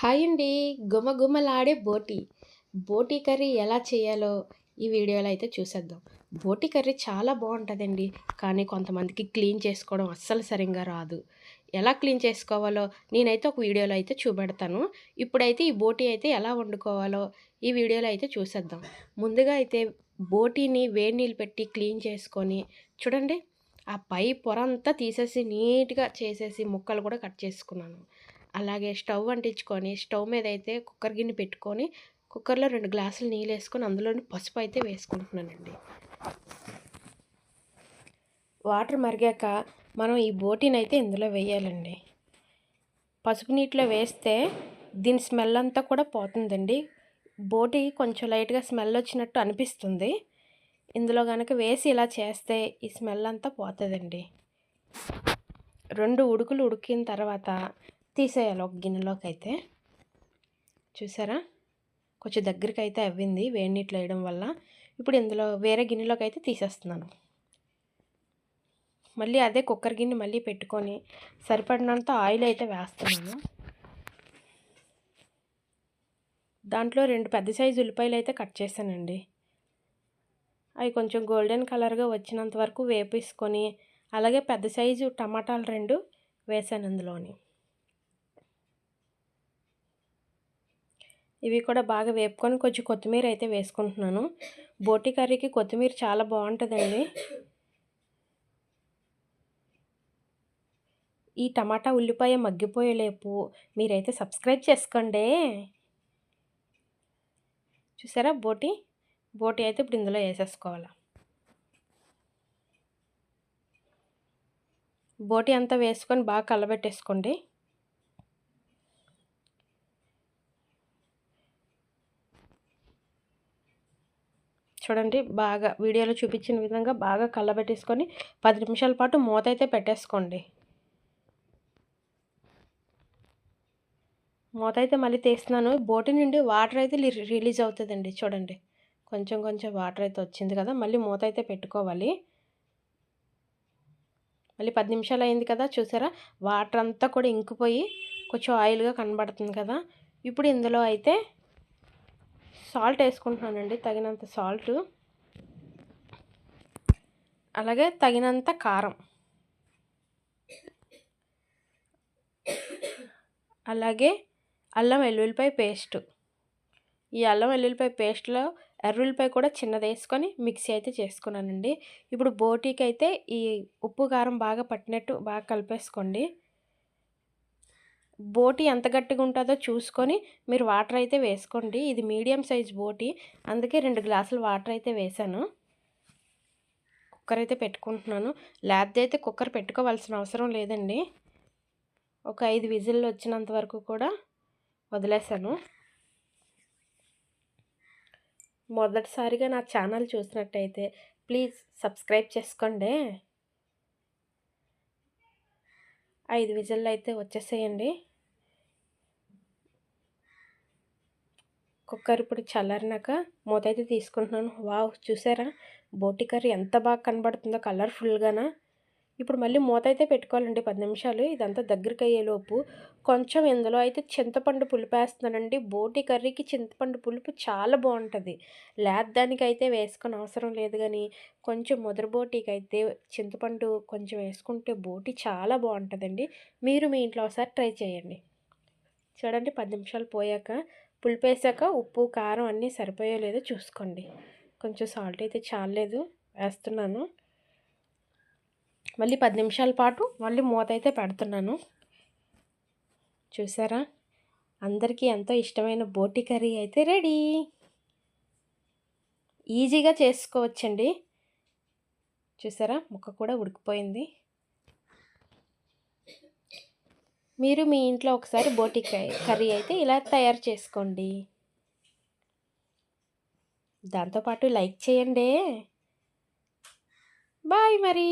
Hi అండి. గుమగుమలాడే బోటి. బోటి కర్రీ ఎలా చేయాలో ఈ వీడియోలో అయితే చూసేద్దాం. బోటి కర్రీ చాలా బాగుంటుందండి. కానీ కొంతమందికి క్లీన్ చేసుకోవడం అస్సలు సరిగ్గా రాదు. ఎలా క్లీన్ చేసుకోవాలో నేనైతే ఒక వీడియోలో అయితే చూపెడతాను. ఇప్పుడైతే ఈ బోటి అయితే ఎలా వండుకోవాలో ఈ వీడియోలో అయితే చూసేద్దాం. ముందుగా అయితే బోటీని వేడి నీళ్ళు పెట్టి క్లీన్ చేసుకొని చూడండి. ఆ పై పొర అంతా తీసేసి నీట్గా చేసేసి ముక్కలు కూడా కట్ చేసుకున్నాను. అలాగే స్టవ్ అంటించుకొని స్టవ్ మీద అయితే కుక్కర్ గిన్నె పెట్టుకొని కుక్కర్లో రెండు గ్లాసులు నీళ్ళు వేసుకొని అందులోని పసుపు అయితే వేసుకుంటున్నానండి. వాటర్ మరిగాక మనం ఈ బోటీని అయితే ఇందులో వేయాలండి. పసుపు నీటిలో వేస్తే దీని స్మెల్ అంతా కూడా పోతుందండి. బోటి కొంచెం లైట్గా స్మెల్ వచ్చినట్టు అనిపిస్తుంది. ఇందులో కనుక వేసి ఇలా చేస్తే ఈ స్మెల్ అంతా పోతుందండి. రెండు ఉడుకులు ఉడికిన తర్వాత తీసేయాలి ఒక గిన్నెలోకి అయితే. చూసారా? కొంచెం దగ్గరికి అయితే అవ్వింది వేడి నీళ్ళు వేయడం వల్ల. ఇప్పుడు ఇందులో వేరే గిన్నెలోకి అయితే తీసేస్తున్నాను. మళ్ళీ అదే కుక్కర్ గిన్నె మళ్ళీ పెట్టుకొని సరిపడినంత ఆయిల్ అయితే వేస్తున్నాను. దాంట్లో రెండు పెద్ద సైజు ఉల్లిపాయలు అయితే కట్ చేశానండి. అవి కొంచెం గోల్డెన్ కలర్గా వచ్చినంత వరకు వేపేసుకొని అలాగే పెద్ద సైజు టమాటాలు రెండు వేసాను అందులోని ఇవి కూడా బాగా వేపుకొని కొంచెం కొత్తిమీర అయితే వేసుకుంటున్నాను. బోటి కర్రీకి కొత్తిమీర చాలా బాగుంటుందండి. ఈ టమాటా ఉల్లిపాయ మగ్గిపోయేలేపు మీరైతే సబ్స్క్రైబ్ చేసుకోండి. చూసారా బోటి? బోటి అయితే ఇప్పుడు ఇందులో వేసేసుకోవాలి. బోటి అంతా వేసుకొని బాగా కలబెట్టేసుకోండి. చూడండి బాగా వీడియోలో చూపించిన విధంగా బాగా కళ్ళబెట్టేసుకొని పది నిమిషాల పాటు మూత అయితే పెట్టేసుకోండి. మూత అయితే మళ్ళీ తీస్తున్నాను. బోటి నుండి వాటర్ అయితే రిలీజ్ అవుతుందండి చూడండి. కొంచెం కొంచెం వాటర్ అయితే వచ్చింది కదా మళ్ళీ మూత అయితే పెట్టుకోవాలి. మళ్ళీ పది నిమిషాలు అయింది కదా చూసారా? వాటర్ అంతా కూడా ఇంకిపోయి కొంచెం ఆయిల్గా కనబడుతుంది కదా. ఇప్పుడు ఇందులో అయితే సాల్ట్ వేసుకుంటున్నానండి తగినంత సాల్ట్. అలాగే తగినంత కారం. అలాగే అల్లం వెల్లుల్లిపాయ పేస్ట్. ఈ అల్లం వెల్లుల్లిపాయ పేస్ట్లో ఎర్రుల్లిపాయ కూడా చిన్నది వేసుకొని మిక్సీ అయితే చేసుకున్నానండి. ఇప్పుడు బోటీకి అయితే ఈ ఉప్పు కారం బాగా పట్టినట్టు బాగా కలిపేసుకోండి. బోటి ఎంత గట్టిగా ఉంటుందో చూసుకొని మీరు వాటర్ అయితే వేసుకోండి. ఇది మీడియం సైజ్ బోటి. అందుకే రెండు గ్లాసులు వాటర్ అయితే వేసాను కుక్కర్ అయితే పెట్టుకుంటున్నాను. లేదైతే అయితే కుక్కర్ పెట్టుకోవాల్సిన అవసరం లేదండి. ఒక ఐదు విజిల్లు వచ్చినంత వరకు కూడా వదిలేసాను మొదటిసారిగా నా ఛానల్ చూసినట్టయితే ప్లీజ్ సబ్స్క్రైబ్ చేసుకోండి. ఐదు విజిల్లు అయితే వచ్చేసేయండి. కుక్కర్ ఇప్పుడు చల్లారినాక మూత అయితే తీసుకుంటున్నాను. వావ్ చూసారా? బోటి కర్రీ ఎంత బాగా కనబడుతుందో కలర్ఫుల్గానా. ఇప్పుడు మళ్ళీ మూత అయితే పెట్టుకోవాలండి పది నిమిషాలు. ఇదంతా దగ్గరికి అయ్యేలోపు కొంచెం ఇందులో అయితే చింతపండు పులుపు వేస్తున్నానండి బోటి కర్రీకి చింతపండు పులుపు చాలా బాగుంటుంది. లేదానికి అయితే వేసుకొని అవసరం లేదు కానీ కొంచెం ముదరబోటికి అయితే చింతపండు కొంచెం వేసుకుంటే బోటి చాలా బాగుంటుందండి. మీరు మీ ఇంట్లో ఒకసారి ట్రై చేయండి. చూడండి పది నిమిషాలు పోయాక పులుపు వేసాక ఉప్పు కారం అన్నీ సరిపోయో లేదో. చూసుకోండి. కొంచెం సాల్ట్ అయితే చాలేదు వేస్తున్నాను. మళ్ళీ పది నిమిషాల పాటు మళ్ళీ మూత అయితే పెడుతున్నాను. చూసారా? అందరికీ ఎంతో ఇష్టమైన బోటి కర్రీ అయితే రెడీ. ఈజీగా చేసుకోవచ్చండి. చూసారా? ముక్క కూడా ఉడికిపోయింది. మీరు మీ ఇంట్లో ఒకసారి బోటి కర్రీ అయితే ఇలా తయారు చేసుకోండి. దాంతోపాటు లైక్ చేయండి. బాయ్ మరి.